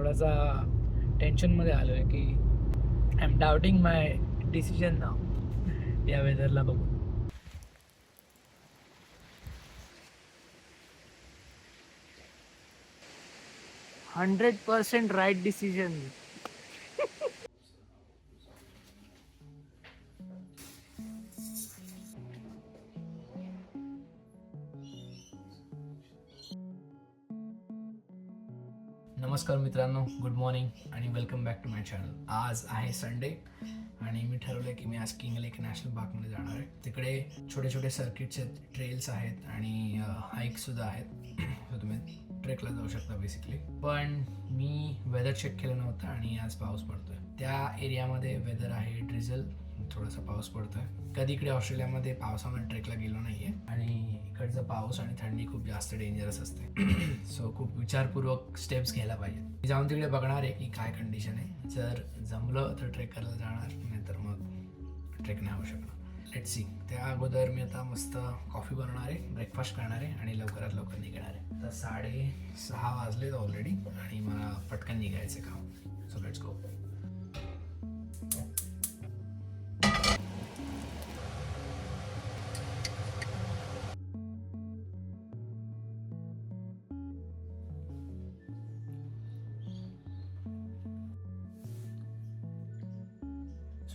थोडासा टेन्शनमध्ये आलो आहे की I am doubting my decision now या वेदरला बघून. हंड्रेड पर्सेंट राईट डिसिजन नमस्कार मित्रांनो गुड मॉर्निंग आणि welcome back to my channel आज आहे संडे आणि मी ठरवलं की मी आज किंग लेक नॅशनल पार्कमध्ये जाणार आहे. तिकडे छोटे छोटे सर्किटचे ट्रेल्स आहेत आणि हाईकसुद्धा आहेत. तुम्ही ट्रेकला जाऊ शकता बेसिकली पण मी वेदर चेक केलं नव्हतं आणि आज पाऊस पडतोय. त्या एरियामध्ये वेदर आहे ड्रिझल थोडासा पाऊस पडतोय. कधी इकडे ऑस्ट्रेलियामध्ये पावसामध्ये ट्रेकला गेलो नाहीये. आणि इकडचा पाऊस आणि थंडी खूप जास्त डेंजरस असते. सो खूप विचारपूर्वक स्टेप्स घ्यायला पाहिजे मी जाऊन तिकडे बघणार आहे की काय कंडिशन आहे. जर जमलं तर ट्रेक करायला जाणार नाही तर मग ट्रेक नाही होऊ शकणार. लेट सी त्या अगोदर मी आता मस्त कॉफी बनवणार आहे ब्रेकफास्ट करणार आहे आणि लवकरात लवकर निघणार आहे. तर साडे सहा वाजलेत ऑलरेडी आणि मला पटकन निघायचं काम. सो लेट्स गो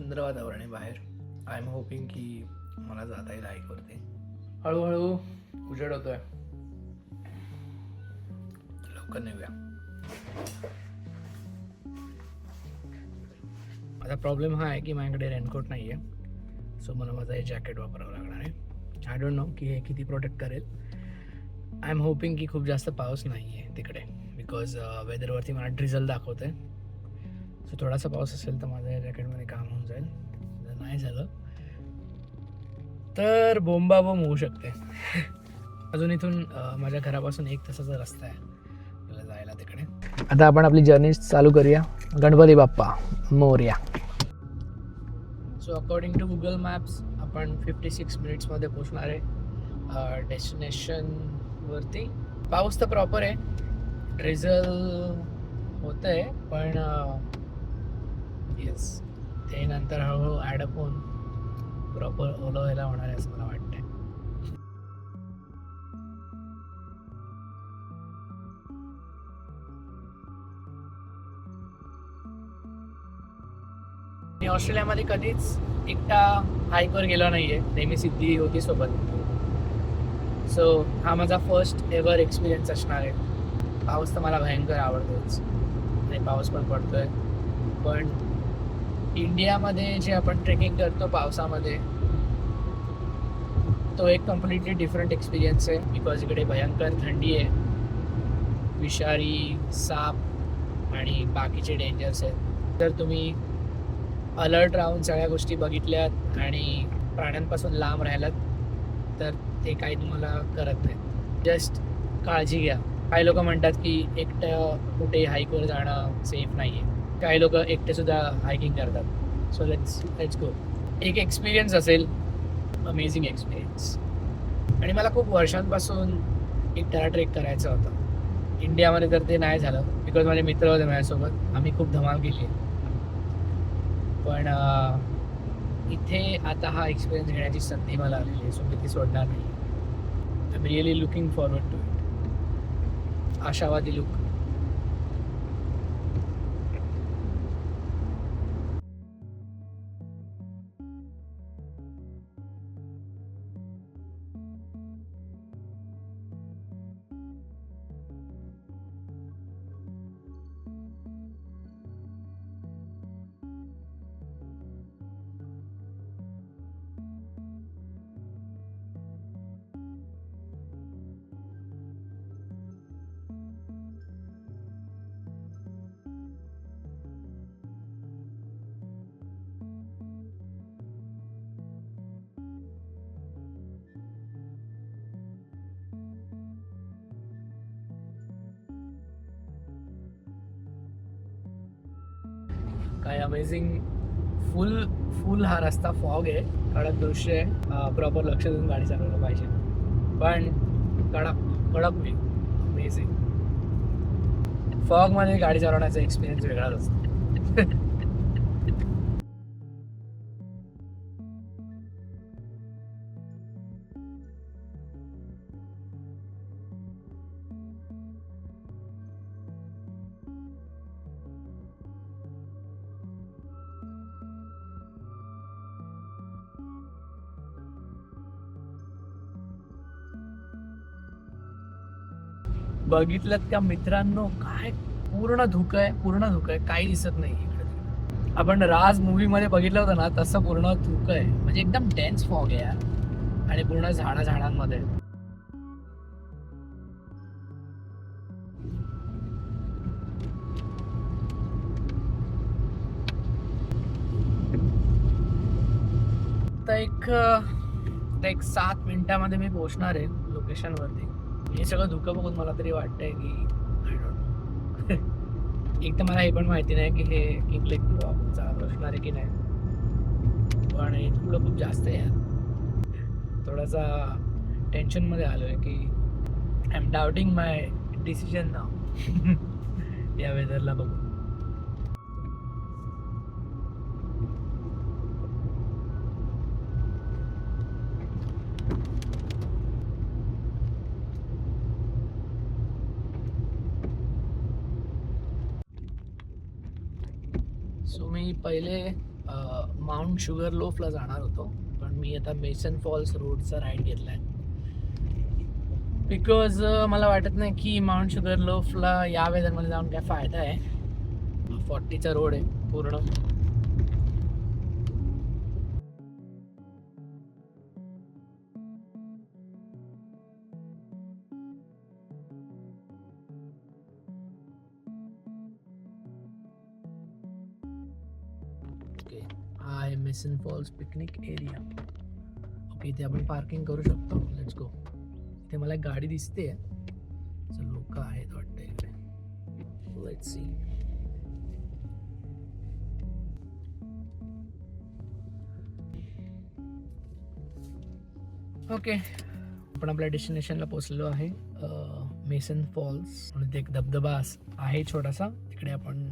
सुंदर वातावरण आहे बाहेर. आय एम होपिंग की मला जाता येईल हाईकवरती हळूहळू उजेड होतोय. लवकर निघूया. आता प्रॉब्लेम हा आहे की माझ्याकडे रेनकोट नाही आहे सो मला माझं हे जॅकेट वापरावं लागणार आहे. आय डोंट नो की हे किती प्रोटेक्ट करेल. आय एम होपिंग की खूप जास्त पाऊस नाही आहे तिकडे बिकॉज वेदरवरती मला ड्रिझल दाखवतंय. सो थोडासा पाऊस असेल तर माझ्या या जॅकेटमध्ये काम होऊन जाईल. जर नाही झालं तर बोंबा बोंब होऊ शकते. अजून इथून माझ्या घरापासून एक तासाचा रस्ता आहे. मला जायला तिकडे. आता आपण आपली जर्नी चालू करूया. Ganpati Bappa Morya. So according to Google maps आपण फिफ्टी सिक्स मिनिट्समध्ये पोचणार आहे डेस्टिनेशनवरती पाऊस तर प्रॉपर आहे. ड्रिझल होतं आहे पण येस ते नंतर हळूहळू ॲडअप होऊन प्रॉपर ओलं व्हायला होणार आहे असं मला वाटतं मी ऑस्ट्रेलियामध्ये कधीच एकटा हायकवर गेलो नाहीये. नेहमी सिद्धी होती सोबत. सो हा माझा फर्स्ट एव्हर एक्सपिरियन्स असणार आहे. पाऊस तर मला भयंकर आवडतोच. आणि पाऊस पण पडतोय. पण इंडियामध्ये जे आपण ट्रेकिंग करतो पावसामध्ये तो एक कम्प्लिटली डिफरंट एक्सपिरियन्स आहे. बिकॉज इकडे भयंकर थंडी आहे विषारी साप आणि बाकीचे डेंजर्स आहेत. जर तुम्ही अलर्ट राहून सगळ्या गोष्टी बघितल्यात आणि प्राण्यांपासून लांब राहिलात तर ते काही तुम्हाला करत नाही जस्ट काळजी घ्या. काही लोक म्हणतात की एकटं कुठे हाईकवर जाणं सेफ नाही आहे काही लोक एकटे सुद्धा हायकिंग करतात. सो लेट्स लेट्स गो एक एक्सपिरियन्स असेल अमेझिंग एक्सपिरियन्स आणि मला खूप वर्षांपासून एक एकट्याला ट्रेक करायचं होतं. इंडियामध्ये तर ते नाही झालं बिकॉज माझे मित्र होते माझ्यासोबत. आम्ही खूप धमाल केली. पण इथे आता हा एक्सपिरियन्स घेण्याची संधी मला आलेली आहे सो मी ती सोडणार नाही. I am really looking forward to it आशावादी लुक अमेझिंग फुल फुल हा रस्ता फॉग आहे. कडक दृश्य आहे. प्रॉपर लक्ष देऊन गाडी चालवलं पाहिजे. पण कडक कडक होईल अमेझिंग फॉगमध्ये गाडी चालवण्याचा एक्सपिरियन्स वेगळाच असतो. बघितलं का मित्रांनो? काय पूर्ण धुकं आहे पूर्ण धुकं आहे. काही दिसत नाही इकडे. आपण राज मूवी मध्ये बघितलं होतं ना तसं पूर्ण धुकं आहे. म्हणजे एकदम डेन्स फॉग आहे यार. आणि पूर्ण झाडा झाडांमध्ये तर एक तर एक सात मिनिटामध्ये मी पोहोचणार आहे लोकेशनवरती हे सगळं धुकं बघून मला तरी वाटतंय की आय don't एक तर मला हे पण माहिती नाही की हे किंग लेक चालू असणार आहे की नाही. पण हे धुकं खूप जास्त आहे यार. थोडासा टेन्शनमध्ये आलो आहे की I am doubting my decision now या वेदरला बघून. मी पहिले माउंट शुगर लोफला जाणार होतो. पण मी आता मेसन फॉल्स रोडचा राईड घेतला आहे बिकॉज मला वाटत नाही की माउंट शुगर लोफला या वेदरमध्ये जाऊन काय फायदा आहे. फॉर्टीचा रोड आहे पूर्ण. आहे Mason Falls picnic area okay इथे आपण पार्किंग करू शकतो. लेट्स गो इथे मला एक गाडी दिसते. लोक आहेत वाटतं इकडे. लेट्स सी ओके आपण आपल्या डेस्टिनेशनला पोचलेलो आहे मेसन फॉल्स म्हणून एक धबधबा आहे छोटासा. तिकडे आपण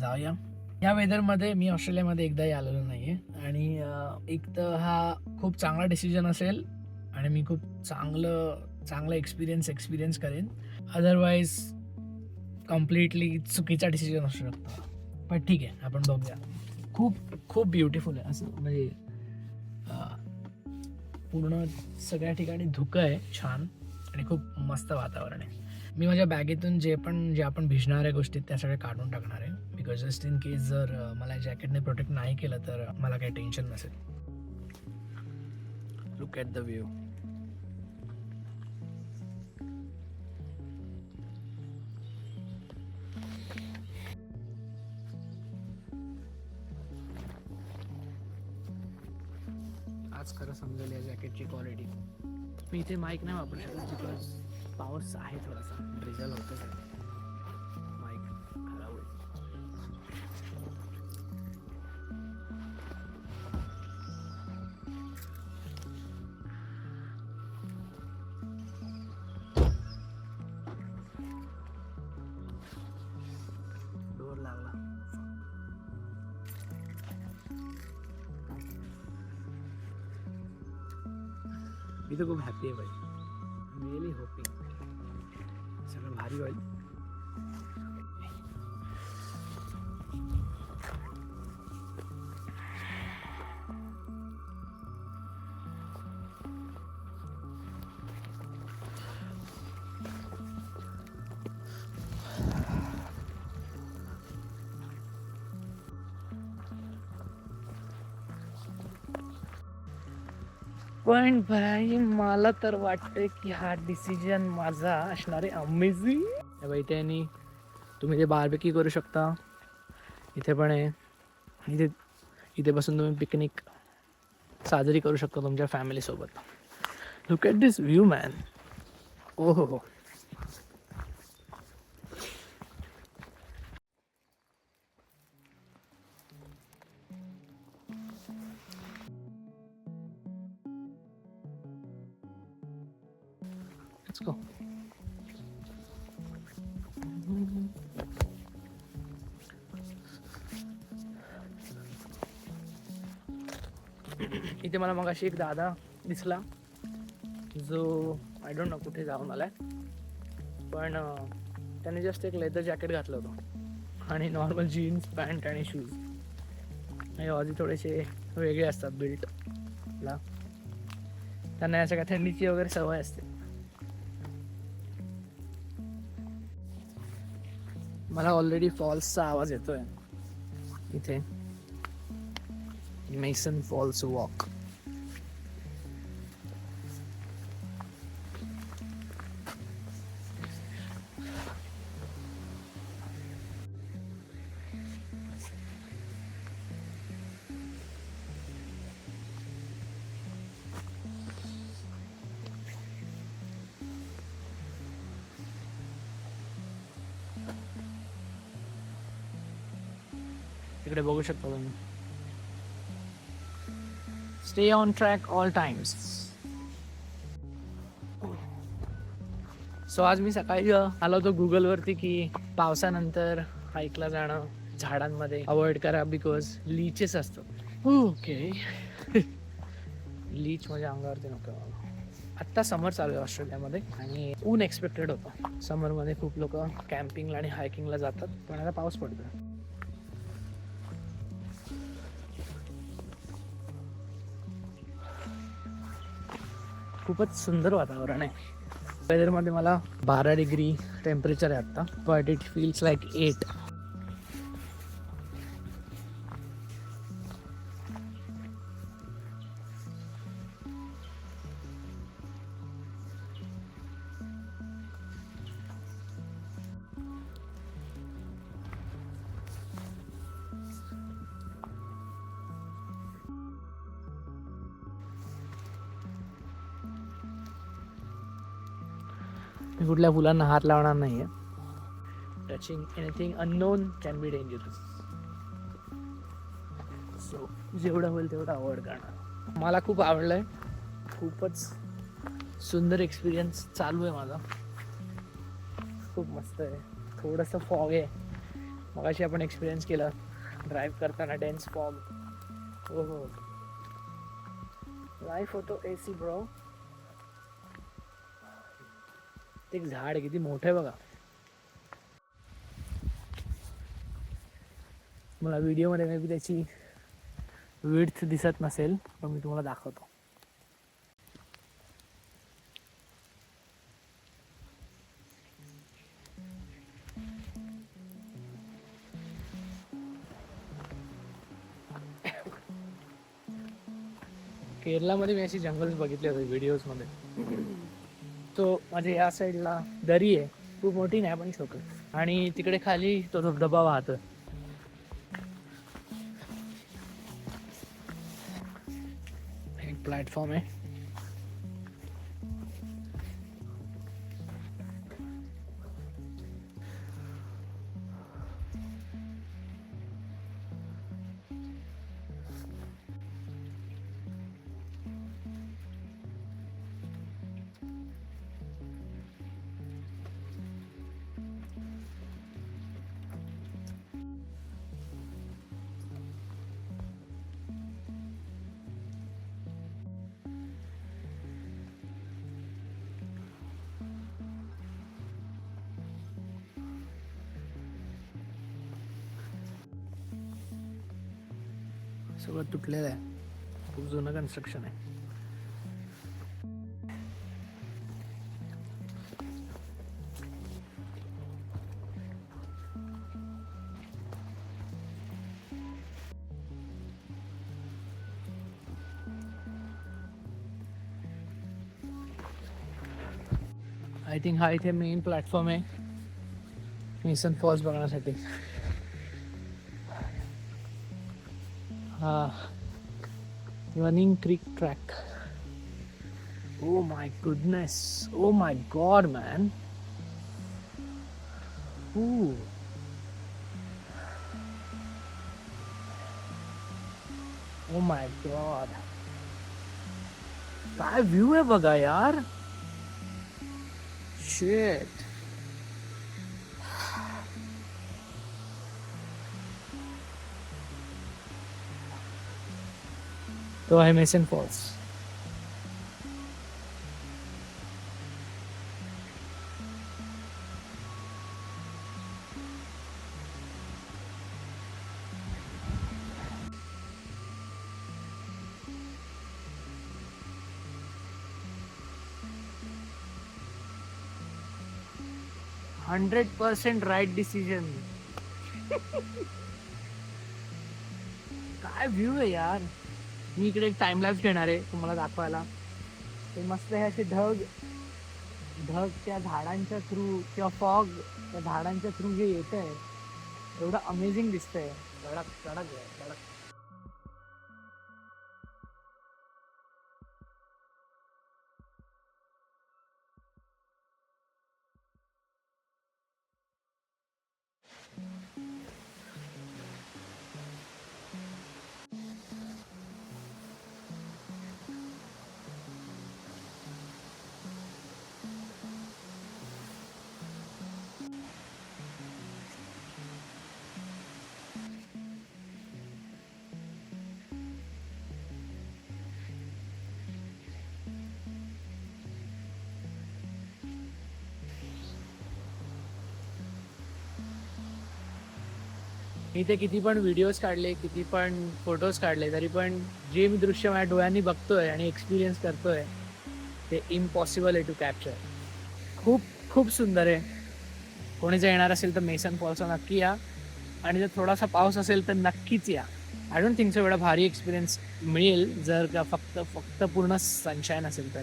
जाऊया. या वेदरमध्ये मी ऑस्ट्रेलियामध्ये एकदाही आलेलो नाही आहे आणि एक तर हा खूप चांगला डिसिजन असेल आणि मी खूप चांगलं चांगलं एक्सपिरियन्स एक्सपिरियन्स करेन. अदरवाईज कम्प्लिटली चुकीचा डिसिजन असू शकतो. पण ठीक आहे आपण बघूया. खूप खूप ब्युटिफुल आहे. असं म्हणजे पूर्ण सगळ्या ठिकाणी धुकं आहे छान. आणि खूप मस्त वातावरण आहे. मी माझ्या बॅगेतून जे पण जे आपण भिजणाऱ्या गोष्टी आहेत, त्या सगळ्या काढून टाकणार आहे. बिकॉज जस्ट इन केस जर मला जॅकेटने प्रोटेक्ट नाही केलं तर मला काही टेन्शन नसेल. लुक ॲट द व्ह्यू आज खरं समजेल या जॅकेटची क्वालिटी मी इथे माईक नाही वापरू शकत बिकॉज पावर्स आहे थोडासा. ड्रिझल होतं माईक खराब होईल. डोर लागला. मी तर खूप हॅपी आहे भाई रिअली होपिंग सगळं भारी पण भाई मला तर वाटतंय की हा डिसिजन माझा असणार आहे. अमेझिंग बाई त्यांनी तुम्ही ते बार्बेक्यू करू शकता. इथे पण आहे. इथे इथे बसून तुम्ही पिकनिक साजरी करू शकता तुमच्या फॅमिलीसोबत look at this view man oh हो हो इथे मला मग अशी एक दादा दिसला. जो आय डोंट नो कुठे जाऊन आलाय. पण त्याने जस्ट एक लेदर जॅकेट घातलं होतं. आणि नॉर्मल जीन्स पॅन्ट आणि शूज हे आधी थोडेसे वेगळे असतात बिल्टला त्यांना या सगळ्या थंडीची वगैरे सवय असते. मला ऑलरेडी फॉल्सचा आवाज येतोय. इथे. मेसन फॉल्स वॉक तिकडे बघू शकता तुम्ही. Stay on track all times so आज मी सकाळी आलो होतो गुगलवरती की पावसानंतर हाईकला जाणं झाडांमध्ये अवॉइड करा बिकॉज लीचेस असतात. ओके लीच माझ्या अंगावरती नको. आत्ता समर चालू आहे ऑस्ट्रेलियामध्ये आणि ऊन एक्सपेक्टेड होतं समरमध्ये खूप लोक कॅम्पिंगला आणि हायकिंगला जातात पण आता पाऊस पडतो खूपच सुंदर वातावरण आहे. वेदरमध्ये मला बारा डिग्री टेम्परेचर आहे आत्ता. But it feels like eight मी कुठल्या फुलांना हात लावणार नाही आहे touching anything unknown can be dangerous so जेवढं होईल तेवढं अवॉइड करणार. मला खूप आवडलं आहे खूपच सुंदर एक्सपिरियन्स चालू आहे माझा. खूप मस्त आहे. थोडंसं फॉग आहे. मगाशी आपण एक्सपिरियन्स केला. ड्राईव्ह करताना डेन्स फॉग हो हो. लाईफ होतो ए सी ब्रो ते एक झाड आहे, किती मोठं आहे बघा. मला व्हिडिओमध्ये मे बी त्याची विड्थ दिसत नसेल पण मी तुम्हाला दाखवतो. केरलामध्ये मी अशी जंगल्स बघितले होते व्हिडिओजमध्ये तो माझ्या या साईडला दरी आहे. खूप मोठी नाही पण छोट. आणि तिकडे खाली तो धबधबा वाहतो एक प्लॅटफॉर्म आहे. सगळं तुटलेलं आहे. खूप जुनं कन्स्ट्रक्शन आहे. आय थिंक हा इथे मेन प्लॅटफॉर्म आहे. मिसन फॉल्स बघण्यासाठी. हा running creek track oh my goodness oh my god man oh my god काय व्ह्यू आहे बघा यार शेट तो आहे Mason Falls hundred percent right decision काय व्ह्यू आहे यार मी इकडे एक टाइमलाच घेणार आहे तुम्हाला दाखवायला. ते मस्त हे असे ढग. ढग त्या झाडांच्या थ्रू किंवा फॉग त्या झाडांच्या थ्रू जे येत आहे एवढं अमेझिंग दिसतंय. कडक कडक आहे मी ते किती पण व्हिडिओज काढले किती पण फोटोज काढले तरी पण जे मी दृश्य माझ्या डोळ्यांनी बघतोय आणि एक्सपिरियन्स करतोय ते इम्पॉसिबल आहे टू कॅप्चर खूप खूप सुंदर आहे. कोणी जर येणार असेल तर मेसन फॉल्सला नक्की या. आणि जर थोडासा पाऊस असेल तर नक्कीच या. आय डोंट थिंक सो एवढा भारी एक्सपिरियन्स मिळेल. जर का फक्त फक्त पूर्ण सनशाईन असेल तर.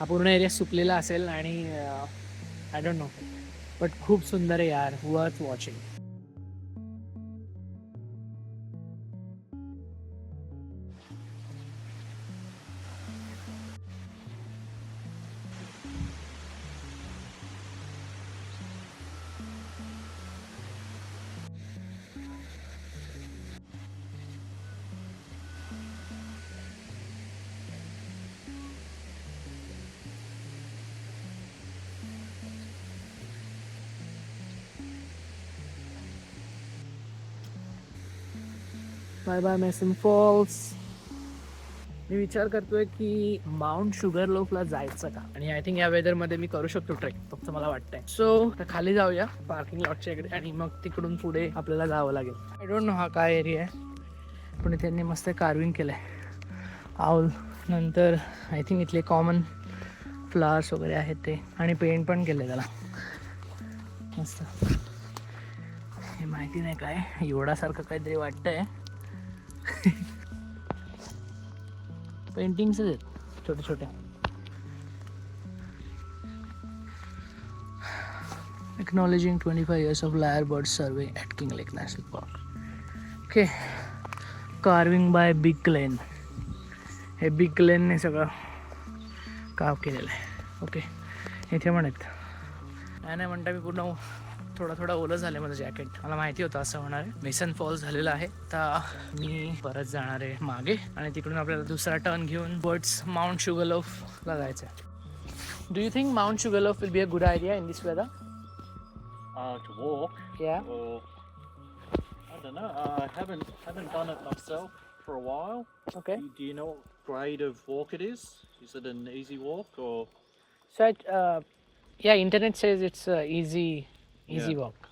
हा पूर्ण एरिया सुकलेला असेल आणि आय डोंट नो बट खूप सुंदर आहे यार. Worth watching bye bye Mason Falls. मी विचार करतोय की माउंट शुगर लोफला जायचं का? आणि आय थिंक या वेदरमध्ये मी करू शकतो ट्रेक फक्त मला वाटतंय. सो खाली जाऊया पार्किंग लॉटच्या इकडे आणि मग तिकडून पुढे आपल्याला जावं लागेल. आय डोंट नो हा काय एरिया आहे. पण त्यांनी मस्त कार्विंग केलं आहे आऊल नंतर आय थिंक इथले कॉमन फ्लावर्स वगैरे आहेत ते. आणि पेंट पण केलं त्याला. मस्त. हे माहिती नाही काय एवढासारखं काहीतरी वाटतंय. पेंटिंग्स आहेत छोटे छोटे. Acknowledging twenty five years of lyre bird survey at Kinglake National Park okay carving by Big Klein हे बिग क्लेनने सगळं काव केलेलं आहे. ओके इथे म्हणत नाही म्हणता मी पूर्ण थोडा थोडा ओलं झालं माझं जॅकेट मला माहिती होतं असं होणार आहे मेसन फॉल्स झालेला आहे तर मी परत जाणार आहे मागे आणि तिकडून आपल्याला दुसरा टर्न घेऊन बर्ड्स माउंट शुगरलोफला जायचं आहे do you think Mount Sugarloaf will be a good idea in this weather Uh, to walk या or I don't know. I haven't haven't done it myself for a while. Okay Do, do you know what grade of walk it is? Is it an easy walk or? So, uh, yeah, internet says it's uh, easy, easy Yeah. walk.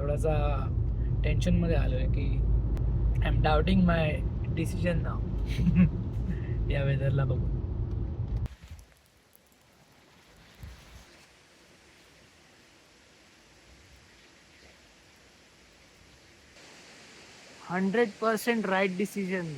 थोडासा टेन्शनमध्ये आलो आहे की I am doubting my decision now या वेदरला बघून hundred percent right decision